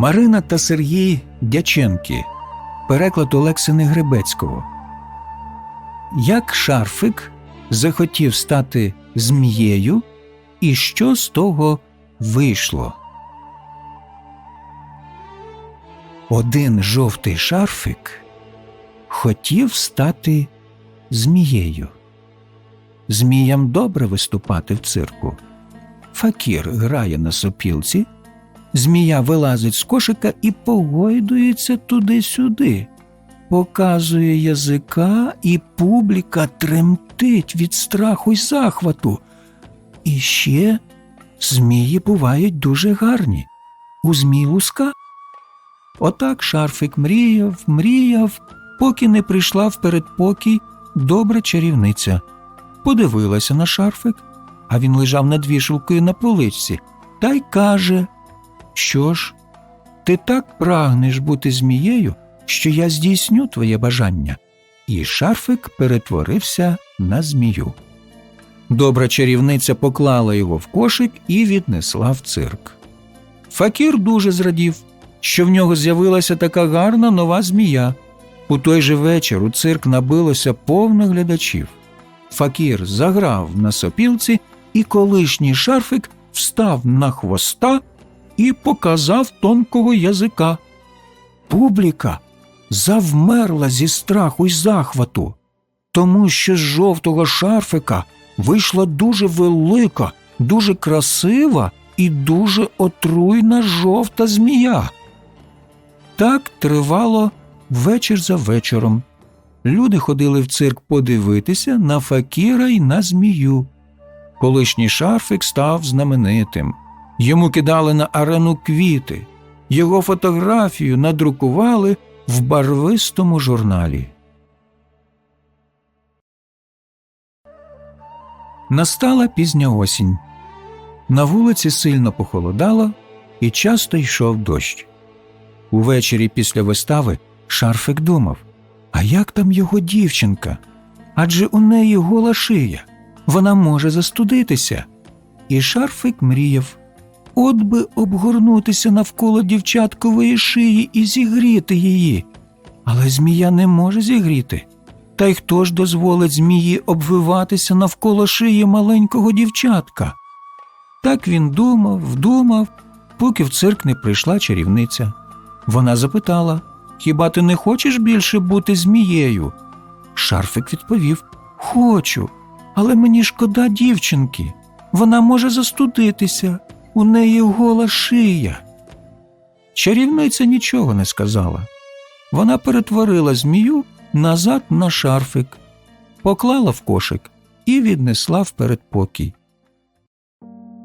Марина та Сергій Дяченки. Переклад Олексини Гребецького. Як шарфик захотів стати змією, і що з того вийшло? Один жовтий шарфик хотів стати змією. Зміям добре виступати в цирку. Факір грає на сопілці, змія вилазить з кошика і погойдується туди-сюди, показує язика, і публіка тремтить від страху й захвату. І ще змії бувають дуже гарні. У змій луска. Отак шарфик мріяв, мріяв, поки не прийшла в передпокій добра чарівниця. Подивилася на шарфик, а він лежав над вішалкою на поличці, та й каже: Що ж, ти так прагнеш бути змією, що я здійсню твоє бажання. І шарфик перетворився на змію. Добра чарівниця поклала його в кошик і віднесла в цирк. Факір дуже зрадів, що в нього з'явилася така гарна нова змія. У той же вечір у цирк набилося повно глядачів. Факір заграв на сопілці, і колишній шарфик встав на хвоста і показав тонкого язика. Публіка завмерла зі страху й захвату, тому що з жовтого шарфика вийшла дуже велика, дуже красива і дуже отруйна жовта змія. Так тривало вечір за вечором. Люди ходили в цирк подивитися на факіра й на змію. Колишній шарфик став знаменитим. Йому кидали на арену квіти, його фотографію надрукували в барвистому журналі. Настала пізня осінь. На вулиці сильно похолодало і часто йшов дощ. Увечері після вистави шарфик думав а як там його дівчинка? Адже у неї гола шия, вона може застудитися. І шарфик мріяв от би обгорнутися навколо дівчаткової шиї і зігріти її. Але змія не може зігріти. Та й хто ж дозволить змії обвиватися навколо шиї маленького дівчатка? Так він думав, думав, поки в цирк не прийшла чарівниця. Вона запитала Хіба ти не хочеш більше бути змією? Шарфик відповів Хочу, але мені шкода дівчинки. Вона може застудитися, у неї гола шия. Чарівниця нічого не сказала. Вона перетворила змію назад на шарфик, поклала в кошик і віднесла в передпокій.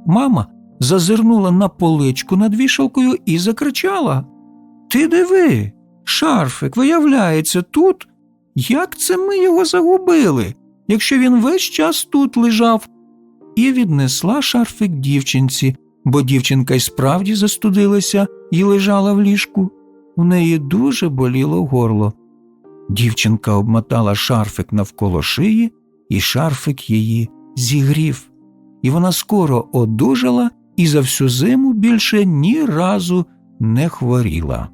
Мама зазирнула на поличку над вішалкою і закричала Ти диви, шарфик, виявляється, тут? Як це ми його загубили, якщо він весь час тут лежав? І віднесла шарфик дівчинці, бо дівчинка й справді застудилася і лежала в ліжку. У неї дуже боліло горло. Дівчинка обмотала шарфик навколо шиї, і шарфик її зігрів. І вона скоро одужала і за всю зиму більше ні разу не хворіла.